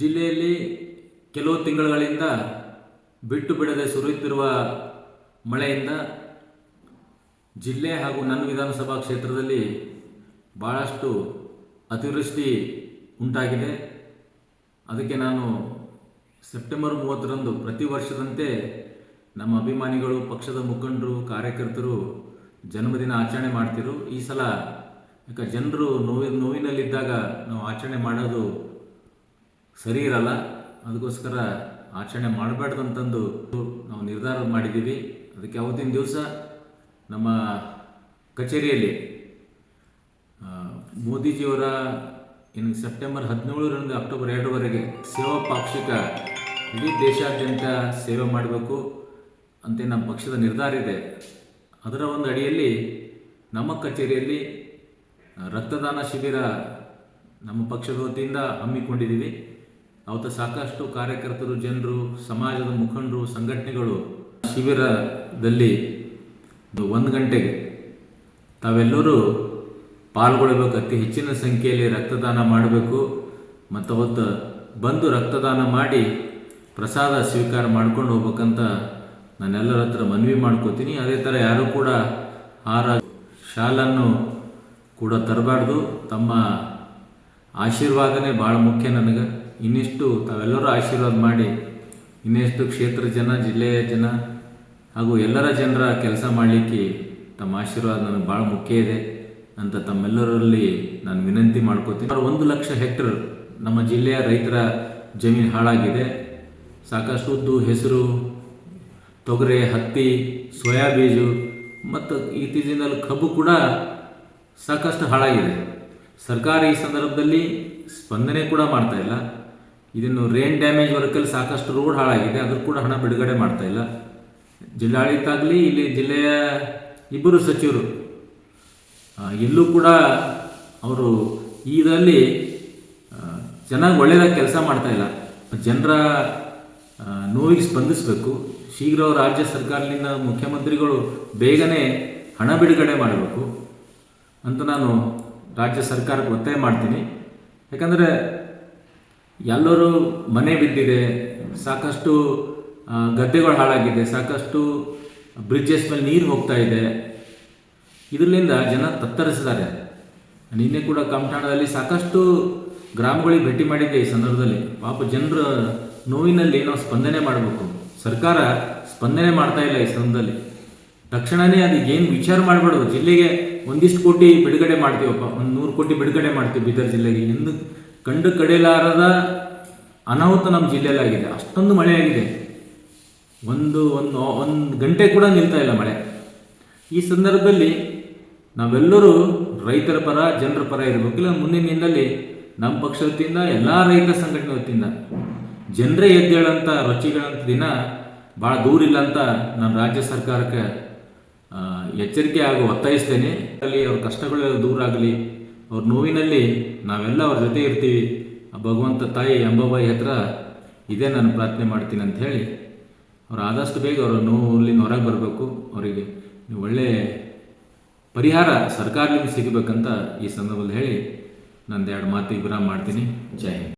ಜಿಲ್ಲೆಯಲ್ಲಿ ಕೆಲವು ತಿಂಗಳುಗಳಿಂದ ಬಿಟ್ಟು ಬಿಡದೆ ಸುರಿಯುತ್ತಿರುವ ಮಳೆಯಿಂದ ಜಿಲ್ಲೆ ಹಾಗೂ ನನ್ನ ವಿಧಾನಸಭಾ ಕ್ಷೇತ್ರದಲ್ಲಿ ಭಾಳಷ್ಟು ಅತಿವೃಷ್ಟಿ ಉಂಟಾಗಿದೆ. ಅದಕ್ಕೆ ನಾನು ಸೆಪ್ಟೆಂಬರ್ ಮೂವತ್ತರಂದು ಪ್ರತಿ ವರ್ಷದಂತೆ ನಮ್ಮ ಅಭಿಮಾನಿಗಳು, ಪಕ್ಷದ ಮುಖಂಡರು, ಕಾರ್ಯಕರ್ತರು ಜನ್ಮದಿನ ಆಚರಣೆ ಮಾಡ್ತಿರು ಈ ಸಲ ಯಾಕೆ ಜನರು ನೋವಿನ ನೋವಿನಲ್ಲಿದ್ದಾಗ ನಾವು ಆಚರಣೆ ಮಾಡೋದು ಸರಿ ಇರಲ್ಲ. ಅದಕ್ಕೋಸ್ಕರ ಆಚರಣೆ ಮಾಡಬಾರ್ದು ಅಂತಂದು ನಾವು ನಿರ್ಧಾರ ಮಾಡಿದ್ದೀವಿ. ಅದಕ್ಕೆ ಅವತ್ತಿನ ದಿವಸ ನಮ್ಮ ಕಚೇರಿಯಲ್ಲಿ ಮೋದಿಜಿಯವರ ಇನ್ನು ಸೆಪ್ಟೆಂಬರ್ ಹದಿನೇಳರಿಂದ ಅಕ್ಟೋಬರ್ ಎರಡರವರೆಗೆ ಸೇವಾ ಪಾಕ್ಷಿಕ ಇಡೀ ದೇಶಾದ್ಯಂತ ಸೇವೆ ಮಾಡಬೇಕು ಅಂತ ನಮ್ಮ ಪಕ್ಷದ ನಿರ್ಧಾರ ಇದೆ. ಅದರ ಒಂದು ಅಡಿಯಲ್ಲಿ ನಮ್ಮ ಕಚೇರಿಯಲ್ಲಿ ರಕ್ತದಾನ ಶಿಬಿರ ನಮ್ಮ ಪಕ್ಷದ ವತಿಯಿಂದ ಹಮ್ಮಿಕೊಂಡಿದ್ದೀವಿ. ಅವತ್ತು ಸಾಕಷ್ಟು ಕಾರ್ಯಕರ್ತರು, ಜನರು, ಸಮಾಜದ ಮುಖಂಡರು, ಸಂಘಟನೆಗಳು ಶಿಬಿರದಲ್ಲಿ ಒಂದು ಗಂಟೆಗೆ ತಾವೆಲ್ಲರೂ ಪಾಲ್ಗೊಳ್ಳಬೇಕು. ಅತಿ ಹೆಚ್ಚಿನ ಸಂಖ್ಯೆಯಲ್ಲಿ ರಕ್ತದಾನ ಮಾಡಬೇಕು. ಮತ್ತು ಅವತ್ತು ಬಂದು ರಕ್ತದಾನ ಮಾಡಿ ಪ್ರಸಾದ ಸ್ವೀಕಾರ ಮಾಡ್ಕೊಂಡು ಹೋಗ್ಬೇಕಂತ ನಾನೆಲ್ಲರ ಹತ್ರ ಮನವಿ ಮಾಡ್ಕೋತೀನಿ. ಅದೇ ಥರ ಯಾರೂ ಕೂಡ ಆಹಾರ ಶಾಲನ್ನು ಕೂಡ ತರಬಾರ್ದು. ತಮ್ಮ ಆಶೀರ್ವಾದನೇ ಭಾಳ ಮುಖ್ಯ ನನಗೆ. ಇನ್ನಿಷ್ಟು ತಾವೆಲ್ಲರೂ ಆಶೀರ್ವಾದ ಮಾಡಿ, ಇನ್ನೆಷ್ಟು ಕ್ಷೇತ್ರ ಜನ, ಜಿಲ್ಲೆಯ ಜನ, ಹಾಗೂ ಎಲ್ಲರ ಜನರ ಕೆಲಸ ಮಾಡಲಿಕ್ಕೆ ತಮ್ಮ ಆಶೀರ್ವಾದ ನನಗೆ ಭಾಳ ಮುಖ್ಯ ಇದೆ ಅಂತ ತಮ್ಮೆಲ್ಲರಲ್ಲಿ ನಾನು ವಿನಂತಿ ಮಾಡ್ಕೋತೀನಿ. ಒಂದು ಲಕ್ಷ ಹೆಕ್ಟರ್ ನಮ್ಮ ಜಿಲ್ಲೆಯ ರೈತರ ಜಮೀನು ಹಾಳಾಗಿದೆ. ಸಾಕಷ್ಟು ಉದ್ದು ಹೆಸರು, ತೊಗರೆ, ಹತ್ತಿ ಸೋಯಾ ಬೀಜು ಮತ್ತು ಇತ್ತೀಚಿನಲ್ಲಿ ಕಬ್ಬು ಕೂಡ ಸಾಕಷ್ಟು ಹಾಳಾಗಿದೆ. ಸರ್ಕಾರ ಈ ಸಂದರ್ಭದಲ್ಲಿ ಸ್ಪಂದನೆ ಕೂಡ ಮಾಡ್ತಾ ಇಲ್ಲ. ಇದನ್ನು ರೇನ್ ಡ್ಯಾಮೇಜ್ ವರ್ಕಲ್ಲಿ ಸಾಕಷ್ಟು ರೋಡ್ ಹಾಳಾಗಿದೆ. ಅದ್ರ ಕೂಡ ಹಣ ಬಿಡುಗಡೆ ಮಾಡ್ತಾ ಇಲ್ಲ. ಜಿಲ್ಲಾಡಳಿತ ಆಗಲಿ ಇಲ್ಲಿ ಜಿಲ್ಲೆಯ ಇಬ್ಬರು ಸಚಿವರು ಎಲ್ಲೂ ಕೂಡ ಅವರು ಇದರಲ್ಲಿ ಚೆನ್ನಾಗಿ ಒಳ್ಳೆಯದಾಗಿ ಕೆಲಸ ಮಾಡ್ತಾ ಇಲ್ಲ. ಜನರ ನೋವಿಗೆ ಸ್ಪಂದಿಸಬೇಕು. ಶೀಘ್ರ ರಾಜ್ಯ ಸರ್ಕಾರದಿಂದ ಮುಖ್ಯಮಂತ್ರಿಗಳು ಬೇಗನೆ ಹಣ ಬಿಡುಗಡೆ ಮಾಡಬೇಕು ಅಂತ ನಾನು ರಾಜ್ಯ ಸರ್ಕಾರಕ್ಕೆ ಒತ್ತಾಯ ಮಾಡ್ತೀನಿ. ಯಾಕಂದರೆ ಎಲ್ಲರೂ ಮನೆ ಬಿದ್ದಿದೆ, ಸಾಕಷ್ಟು ಗದ್ದೆಗಳು ಹಾಳಾಗಿದೆ, ಸಾಕಷ್ಟು ಬ್ರಿಡ್ಜಸ್ ಮೇಲೆ ನೀರು ಹೋಗ್ತಾ ಇದೆ. ಇದರಿಂದ ಜನ ತತ್ತರಿಸಿದ್ದಾರೆ. ನಿನ್ನೆ ಕೂಡ ಕಮಠಾಣದಲ್ಲಿ ಸಾಕಷ್ಟು ಗ್ರಾಮಗಳಿಗೆ ಭೇಟಿ ಮಾಡಿದ್ದೆ ಈ ಸಂದರ್ಭದಲ್ಲಿ. ಪಾಪ ಜನರ ನೋವಿನಲ್ಲಿ ನಾವು ಸ್ಪಂದನೆ ಮಾಡಬೇಕು. ಸರ್ಕಾರ ಸ್ಪಂದನೆ ಮಾಡ್ತಾ ಇಲ್ಲ ಈ ಸಂದರ್ಭದಲ್ಲಿ. ತಕ್ಷಣವೇ ಅದು ಏನು ವಿಚಾರ ಮಾಡಬಾರ್ದು ಜಿಲ್ಲೆಗೆ ಒಂದಿಷ್ಟು ಕೋಟಿ ಬಿಡುಗಡೆ ಮಾಡ್ತೀವಪ್ಪ. ಒಂದು ನೂರು ಕೋಟಿ ಬಿಡುಗಡೆ ಮಾಡ್ತೀವಿ ಬೀದರ್ ಜಿಲ್ಲೆಗೆ. ಎಂದು ಕಂಡು ಕಡಿಲಾರದ ಅನಾಹುತ ನಮ್ಮ ಜಿಲ್ಲೆಯಲ್ಲಾಗಿದೆ ಅಷ್ಟೊಂದು ಮಳೆ ಆಗಿದೆ. ಒಂದು ಒಂದು ಒಂದು ಗಂಟೆ ಕೂಡ ನಿಲ್ತಾ ಇಲ್ಲ ಮಳೆ. ಈ ಸಂದರ್ಭದಲ್ಲಿ ನಾವೆಲ್ಲರೂ ರೈತರ ಪರ, ಜನರ ಪರ ಇರಬೇಕು. ಇಲ್ಲ, ಮುಂದಿನ ದಿನದಲ್ಲಿ ನಮ್ಮ ಪಕ್ಷ ವತಿಯಿಂದ, ಎಲ್ಲ ರೈತ ಸಂಘಟನೆ ವತಿಯಿಂದ, ಜನರೇ ಎದ್ದೇಳಂಥ ರೊಚ್ಚಿಗಳಂಥ ದಿನ ಭಾಳ ದೂರ ಇಲ್ಲ ಅಂತ ನಾನು ರಾಜ್ಯ ಸರ್ಕಾರಕ್ಕೆ ಎಚ್ಚರಿಕೆ ಹಾಗೂ ಒತ್ತಾಯಿಸ್ತೇನೆ. ಅಲ್ಲಿ ಅವ್ರ ಕಷ್ಟಗಳೆಲ್ಲ ದೂರ ಆಗಲಿ. ಅವ್ರ ನೋವಿನಲ್ಲಿ ನಾವೆಲ್ಲ ಅವ್ರ ಜೊತೆ ಇರ್ತೀವಿ. ಆ ಭಗವಂತ ತಾಯಿ ಅಂಬಾಬಾಯಿ ಹತ್ರ ಇದೇ ನಾನು ಪ್ರಾರ್ಥನೆ ಮಾಡ್ತೀನಿ ಅಂತ ಹೇಳಿ ಅವ್ರು ಆದಷ್ಟು ಬೇಗ ಅವರ ನೋವಲ್ಲಿಂದ ಹೊರಗೆ ಬರಬೇಕು. ಅವರಿಗೆ ಒಳ್ಳೆ ಪರಿಹಾರ ಸರ್ಕಾರದಿಂದ ಸಿಗಬೇಕಂತ ಈ ಸಂದರ್ಭದಲ್ಲಿ ಹೇಳಿ ನಂದು ಎರಡು ಮಾತು ವಿರಾಮ ಮಾಡ್ತೀನಿ. ಜೈ